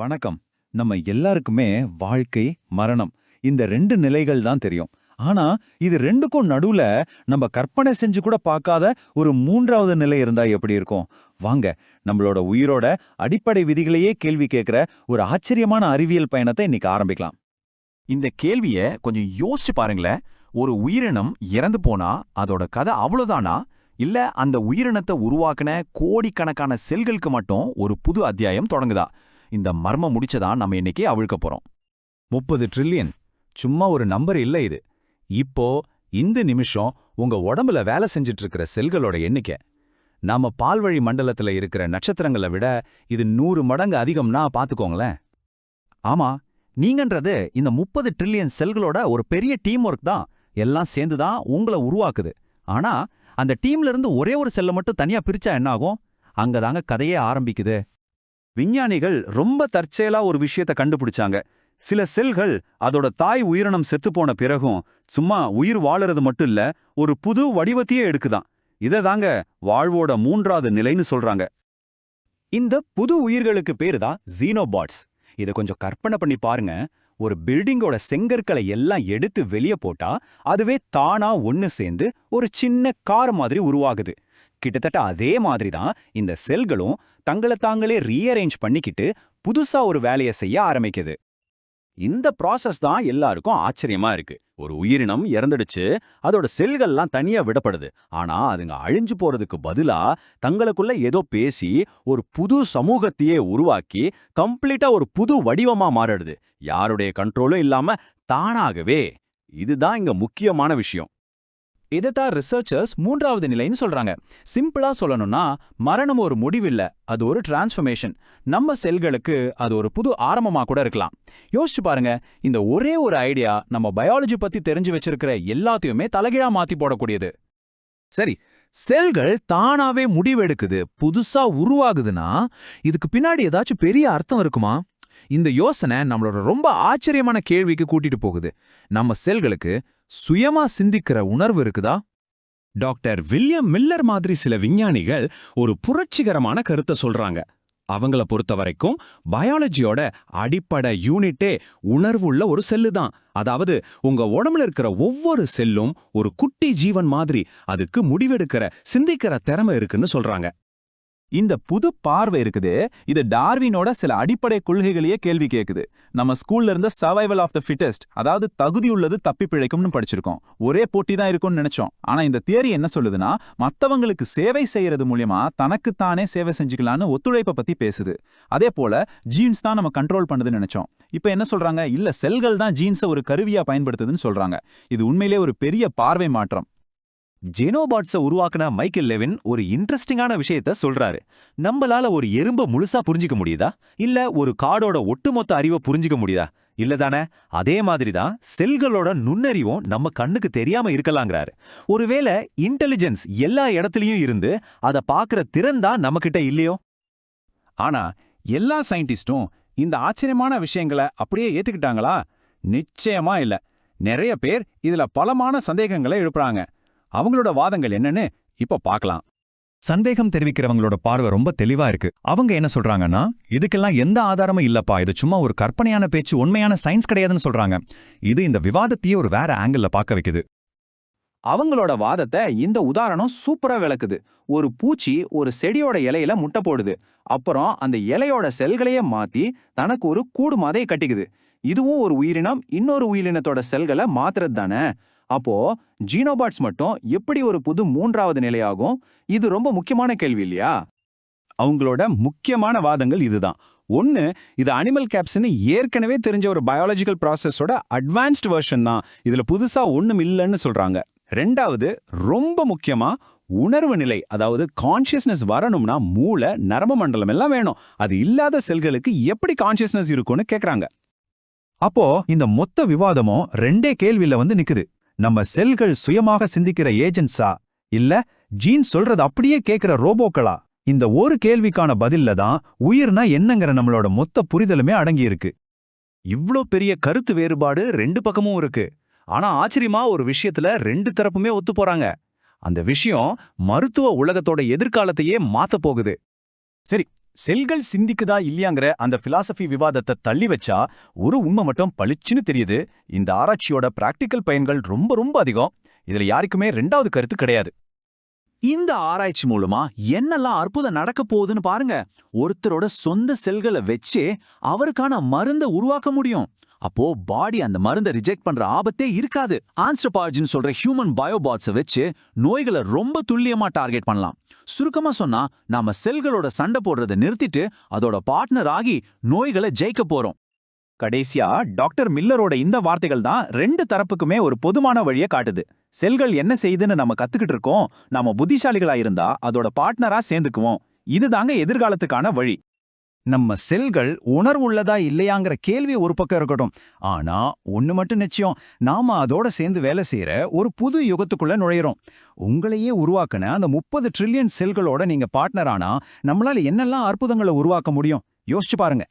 வணக்கம். நம்ம எல்லாருக்குமே வாழ்க்கை மரணம் இந்த ரெண்டு நிலைகள் தான் தெரியும். ஆனா இது ரெண்டுக்கும் நடுவுல நம்ம கற்பனை செஞ்சு கூட பார்க்காத ஒரு மூன்றாவது நிலை இருந்தா எப்படி இருக்கும்? வாங்க நம்மளோட உயிரோட அடிப்படை விதிகளையே கேள்வி கேட்கிற ஒரு ஆச்சரியமான அறிவியல் பயணத்தை இன்னைக்கு ஆரம்பிக்கலாம். இந்த கேள்விய கொஞ்சம் யோசிச்சு பாருங்களேன். ஒரு உயிரினம் இறந்து போனா அதோட கதை அவ்வளவுதானா? இல்ல அந்த உயிரினத்தை உருவாக்குன கோடிக்கணக்கான செல்களுக்கு மட்டும் ஒரு புது அத்தியாயம் தொடங்குதா? இந்த மர்மம் முடிச்சதான் நம்ம இன்னைக்கு அவிழ்க்க போறோம். முப்பது ட்ரில்லியன் சும்மா ஒரு நம்பர் இல்ல இது. இப்போ இந்த நிமிஷம் உங்க உடம்புல வேலை செஞ்சிட்டு இருக்கிற செல்களோட எண்ணிக்கை. நாம பால்வழி மண்டலத்துல இருக்கிற நட்சத்திரங்களை விட இது நூறு மடங்கு அதிகம்னா பாத்துக்கோங்களேன். ஆமா நீங்கன்றது இந்த முப்பது ட்ரில்லியன் செல்களோட ஒரு பெரிய டீம் ஒர்க் தான். எல்லாம் சேர்ந்து தான் உங்களை உருவாக்குது. ஆனா அந்த டீம்ல இருந்து ஒரே ஒரு செல்லை மட்டும் தனியா பிரிச்சா என்ன ஆகும் அங்கதாங்க கதையே ஆரம்பிக்குது. விஞ்ஞானிகள் ரொம்ப தற்செயலா ஒரு விஷயத்த கண்டுபிடிச்சாங்க. சில செல்கள் அதோட தாய் உயிரினம் செத்துப்போன பிறகும் சும்மா உயிர் வாழறது மட்டும் இல்ல ஒரு புது வடிவத்தையே எடுக்குதாம் இதை தாங்க வாழ்வோட மூன்றாவது நிலைன்னு சொல்றாங்க. இந்த புது உயிர்களுக்கு பேரு தான் ஜீனோபாட்ஸ் இதை கொஞ்சம் கற்பனை பண்ணி பாருங்க. ஒரு பில்டிங்கோட செங்கற்களை எல்லாம் எடுத்து வெளியே போட்டா அதுவே தானா ஒன்னு சேர்ந்து ஒரு சின்ன கார் மாதிரி உருவாகுது. கிட்டத்தட்ட அதே மாதிரி தான் இந்த செல்களும் தங்களை தாங்களே ரீஅரேஞ்ச் பண்ணிக்கிட்டு புதுசா ஒரு வேலையை செய்ய ஆரம்பிக்குது. இந்த ப்ராசஸ் தான் எல்லாருக்கும் ஆச்சரியமா இருக்கு. ஒரு உயிரினம் இறந்துடுச்சு அதோட செல்கள்லாம் தனியா விடப்படுது. ஆனா அதுங்க அழிஞ்சு போறதுக்கு பதிலா தங்களுக்குள்ள ஏதோ பேசி ஒரு புது சமூகத்தையே உருவாக்கி கம்ப்ளீட்டா ஒரு புது வடிவமா மாறிடுது. யாருடைய கண்ட்ரோலும் இல்லாம தானாகவே. இதுதான் இங்க முக்கியமான விஷயம். இதைத்தான் ரிசர்ச்சர்ஸ் மூன்றாவது நிலைன்னு சொல்றாங்க. சிம்பிளா சொல்லணும்னா மரணம் ஒரு முடிவில்ல அது ஒரு டிரான்ஸ்ஃபர்மேஷன் நம்ம செல்களுக்கு அது ஒரு புது ஆரம்பமா கூட இருக்கலாம். யோசிச்சு பாருங்க இந்த ஒரே ஒரு ஐடியா நம்ம பயாலஜி பத்தி தெரிஞ்சு வச்சிருக்கிற எல்லாத்தையுமே தலைகீழா மாத்தி போடக்கூடியது. சரி செல்கள் தானாவே முடிவெடுக்குது புதுசா உருவாகுதுன்னா இதுக்கு பின்னாடி ஏதாச்சும் பெரிய அர்த்தம் இருக்குமா? இந்த யோசனை நம்மளோட ரொம்ப ஆச்சரியமான கேள்விக்கு கூட்டிட்டு போகுது. நம்ம செல்களுக்கு சுயமா சிந்திக்கிற உணர்வு இருக்குதா? டாக்டர் வில்லியம் மில்லர் மாதிரி சில விஞ்ஞானிகள் ஒரு புரட்சிகரமான கருத்தை சொல்றாங்க. அவங்கள பொறுத்த வரைக்கும் பயாலஜியோட அடிப்படை யூனிட்டே உணர்வுள்ள ஒரு செல்லு தான். அதாவது உங்க உடம்புல இருக்கிற ஒவ்வொரு செல்லும் ஒரு குட்டி ஜீவன் மாதிரி அதுக்கு முடிவெடுக்கிற சிந்திக்கிற திறமை இருக்குன்னு சொல்றாங்க. இந்த புது பார்வை இருக்குது. இது டார்வினோட சில அடிப்படை கொள்கைகளையே கேள்வி கேக்குது நம்ம ஸ்கூல்ல இருந்த சர்வைவல் ஆஃப் த ஃபிட்டஸ்ட் அதாவது தகுதி உள்ளது தப்பி பிழைக்கும்னு படிச்சிருக்கோம். ஒரே போட்டி தான் இருக்கும்னு நினைச்சோம். ஆனா இந்த தியரி என்ன சொல்லுதுன்னா மத்தவங்களுக்கு சேவை செய்யறது மூலியமா தனக்குத்தானே சேவை செஞ்சுக்கலான்னு ஒத்துழைப்பை பத்தி பேசுது. அதே போல ஜீன்ஸ் தான் நம்ம கண்ட்ரோல் பண்ணுதுன்னு நினைச்சோம். இப்போ என்ன சொல்றாங்க? இல்ல செல்கள் தான் ஜீன்ஸை ஒரு கருவியா பயன்படுத்துதுன்னு சொல்றாங்க. இது உண்மையிலே ஒரு பெரிய பார்வை மாற்றம். ஜெனோபாட்ஸை உருவாக்குன மைக்கேல் லெவின் ஒரு இன்ட்ரெஸ்டிங்கான விஷயத்த சொல்றாரு. நம்மளால ஒரு எறும்ப முழுசா புரிஞ்சிக்க முடியுதா? இல்ல ஒரு காடோட ஒட்டுமொத்த அறிவை புரிஞ்சிக்க முடியுதா? இல்லதானே அதே மாதிரி தான் செல்களோட நுண்ணறிவும் நம்ம கண்ணுக்கு தெரியாம இருக்கலாங்கிறாரு. ஒருவேளை இன்டெலிஜென்ஸ் எல்லா இடத்துலயும் இருந்து அதை பார்க்கற திறன் தான் நம்மகிட்ட இல்லையோ? ஆனா எல்லா சயின்டிஸ்டும் இந்த ஆச்சரியமான விஷயங்களை அப்படியே ஏத்துக்கிட்டாங்களா? நிச்சயமா இல்ல. நிறைய பேர் இதுல பலமான சந்தேகங்களை எழுப்புறாங்க. அவங்களோட வாதங்கள் என்னன்னு இப்ப பார்க்கலாம். சந்தேகம் தெரிவிக்கிறவங்களோட பார்வை ரொம்ப தெளிவா இருக்கு. அவங்க என்ன சொல்றாங்கன்னா இதுக்கெல்லாம் எந்த ஆதாரமும் இல்லப்பா. இது சும்மா ஒரு கற்பனையான பேச்சு உண்மையான சயின்ஸ் கிடையாதுன்னு சொல்றாங்க. இது இந்த விவாதத்தையே ஒரு வேற ஆங்கிள் பார்க்க வைக்குது. அவங்களோட வாதத்தை இந்த உதாரணம் சூப்பரா விளக்குது. ஒரு பூச்சி ஒரு செடியோட இலையில முட்டை போடுது. அப்புறம் அந்த இலையோட செல்களையே மாத்தி தனக்கு ஒரு கூடு மாதையை கட்டிக்குது. இதுவும் ஒரு உயிரினம் இன்னொரு உயிரினத்தோட செல்களை மாத்துறது தானே அப்போ ஜீனோபாட்ஸ் மட்டும் எப்படி ஒரு புது மூன்றாவது நிலையாகும்? இது ரொம்ப முக்கியமான கேள்வி இல்லையா? அவங்களோட முக்கியமான வாதங்கள் இதுதான். ஒன்னு இது அனிமல் கேப்ஸ்னு ஏற்கனவே தெரிஞ்ச ஒரு பயாலஜிக்கல் ப்ராசஸோட அட்வான்ஸ்டு வெர்ஷன் தான். இதுல புதுசா ஒண்ணும் இல்லைன்னு சொல்றாங்க. ரெண்டாவது ரொம்ப முக்கியமா உணர்வு நிலை அதாவது கான்ஷியஸ்னஸ் வரணும்னா மூளை நரம்பு மண்டலம் எல்லாம் வேணும். அது இல்லாத செல்களுக்கு எப்படி கான்ஷியஸ்னஸ் இருக்கும்னு கேக்குறாங்க. அப்போ இந்த மொத்த விவாதமும் ரெண்டே கேள்வியில வந்து நிக்குது. நம்ம செல்கள் சுயமாக சிந்திக்கிற ஏஜென்ட்ஸா? இல்ல ஜீன் சொல்றது அப்படியே கேக்குற ரோபோக்களா? இந்த ஒரு கேள்விக்கான பதில்ல தான் உயிர்னா என்னங்கிற நம்மளோட மொத்த புரிதலுமே அடங்கியிருக்கு. இவ்ளோ பெரிய கருத்து வேறுபாடு ரெண்டு பக்கமும் இருக்கு. ஆனா ஆச்சரியமா ஒரு விஷயத்துல ரெண்டு தரப்புமே ஒத்து போறாங்க. அந்த விஷயம் மருத்துவ உலகத்தோட எதிர்காலத்தையே மாத்த போகுது. சரி செல்கள் சிந்திக்குதா இல்லையாங்கிற அந்த பிலாசபி விவாதத்தை தள்ளி வச்சா ஒரு உண்மை மட்டும் பளிச்சுன்னு தெரியுது. இந்த ஆராய்ச்சியோட பிராக்டிக்கல் பயன்கள் ரொம்ப ரொம்ப அதிகம். இதுல யாருக்குமே ரெண்டாவது கருத்து கிடையாது. இந்த ஆராய்ச்சி மூலமா என்னெல்லாம் அற்புதம் நடக்க போகுதுன்னு பாருங்க. ஒருத்தரோட சொந்த செல்களை வச்சே அவருக்கான மருந்தை உருவாக்க முடியும். அப்போ பாடி அந்த மருந்தை ரிஜெக்ட் பண்ற ஆபத்தே இருக்காது. ஆன்ஸ்ட்ரோபாலஜின்னு சொல்ற ஹியூமன் பயோபாட்ஸை வச்சு நோய்களை ரொம்ப துல்லியமா டார்கெட் பண்ணலாம். சுருக்கமா சொன்னா நாம செல்களோட சண்டை போடுறதை நிறுத்திட்டு அதோட பார்ட்னர் ஆகி நோய்களை ஜெயிக்க போறோம். கடைசியா டாக்டர் மில்லரோட இந்த வார்த்தைகள் தான் ரெண்டு தரப்புக்குமே ஒரு பொதுமான வழியை காட்டுது. செல்கள் என்ன செய்யுதுன்னு நம்ம கத்துக்கிட்டு இருக்கோம். நாம புத்திசாலிகளா இருந்தா அதோட பார்ட்னரா சேர்ந்துக்குவோம். இதுதாங்க எதிர்காலத்துக்கான வழி. நம்ம செல்கள் உணர்வுள்ளதா இல்லையாங்கிற கேள்வி ஒரு பக்கம் இருக்கட்டும். ஆனா ஒன்று மட்டும் நிச்சயம். நாம அதோட சேர்ந்து வேலை செய்யற ஒரு புது யுகத்துக்குள்ள நுழையிறோம். உங்களையே உருவாக்குன அந்த முப்பது ட்ரில்லியன் செல்களோட நீங்க பார்ட்னர் ஆனா நம்மளால என்னெல்லாம் அற்புதங்களை உருவாக்க முடியும்? யோசிச்சு பாருங்க.